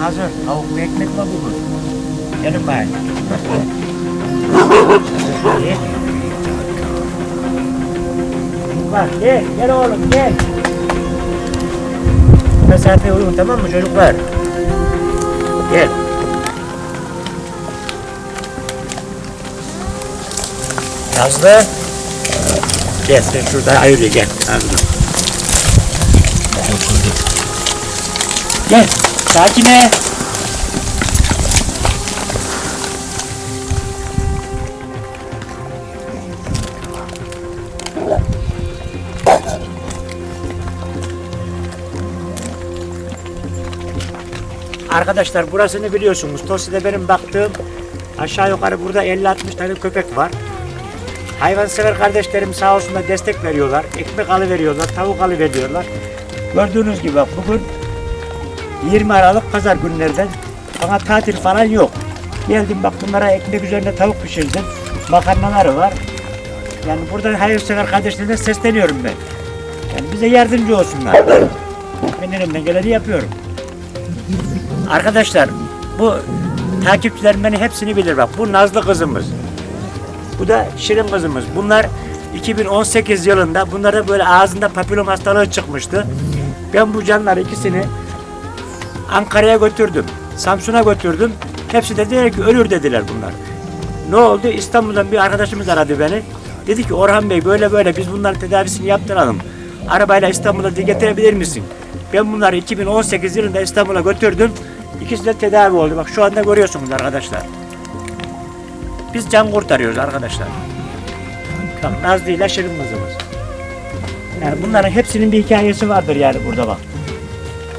hazır. Tavuk ve ekmek var bugün. Gelin. Gel. Bak gel, gel oğlum gel. Mesafe uygun tamam mı çocuklar? Gel. Nazlı. Gel sen şurada ayırıyor gel. Nazlı. Gel. Sakine. Arkadaşlar burasını biliyorsunuz. Tosi'de benim baktığım aşağı yukarı burada 50-60 tane köpek var. Hayvansever kardeşlerim sağ olsunlar destek veriyorlar. Ekmek alıveriyorlar, tavuk alıveriyorlar. Gördüğünüz gibi bak bugün 20 Aralık pazar günlerden bana tatil falan yok. Geldim bak bunlara ekmek üzerine tavuk pişirdim. Makarnaları var. Yani burada hayırsever kardeşlerime sesleniyorum ben. Yani bize yardımcı olsunlar. Ben elimden geleni yapıyorum. Arkadaşlar bu takipçilerim beni hepsini bilir bak. Bu Nazlı kızımız. Bu da Şirin kızımız. Bunlar 2018 yılında bunlara böyle ağzında papilom hastalığı çıkmıştı. Ben bu canları ikisini Ankara'ya götürdüm. Samsun'a götürdüm. Hepsi de dediler ki ölür dediler bunlar. Ne oldu? İstanbul'dan bir arkadaşımız aradı beni. Dedi ki Orhan Bey böyle böyle biz bunların tedavisini yaptıralım. Arabayla İstanbul'a getirebilir misin? Ben bunları 2018 yılında İstanbul'a götürdüm. İkisi de tedavi oldu. Bak şu anda görüyorsunuz arkadaşlar. Biz can kurtarıyoruz arkadaşlar. Bak Nazlı ile Şirin kızımız. Yani bunların hepsinin bir hikayesi vardır yani burada bak.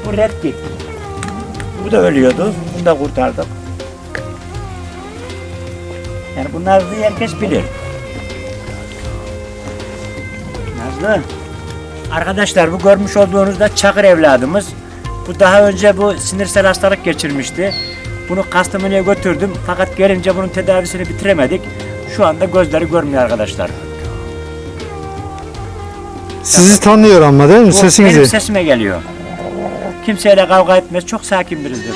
Bu Red Kit. Bu da ölüyordu. Bunu da kurtardık. Yani bu Nazlı'yı herkes bilir. Nazlı. Arkadaşlar bu görmüş olduğunuz da Çakır evladımız. Bu daha önce bu sinirsel hastalık geçirmişti. Bunu Kastamonu'ya götürdüm. Fakat gelince bunun tedavisini bitiremedik. Şu anda gözleri görmüyor arkadaşlar. Sizi tanıyor ama değil mi? Bu benim Sesinizi. sesime geliyor. Kimseyle kavga etmez. Çok sakin biridir.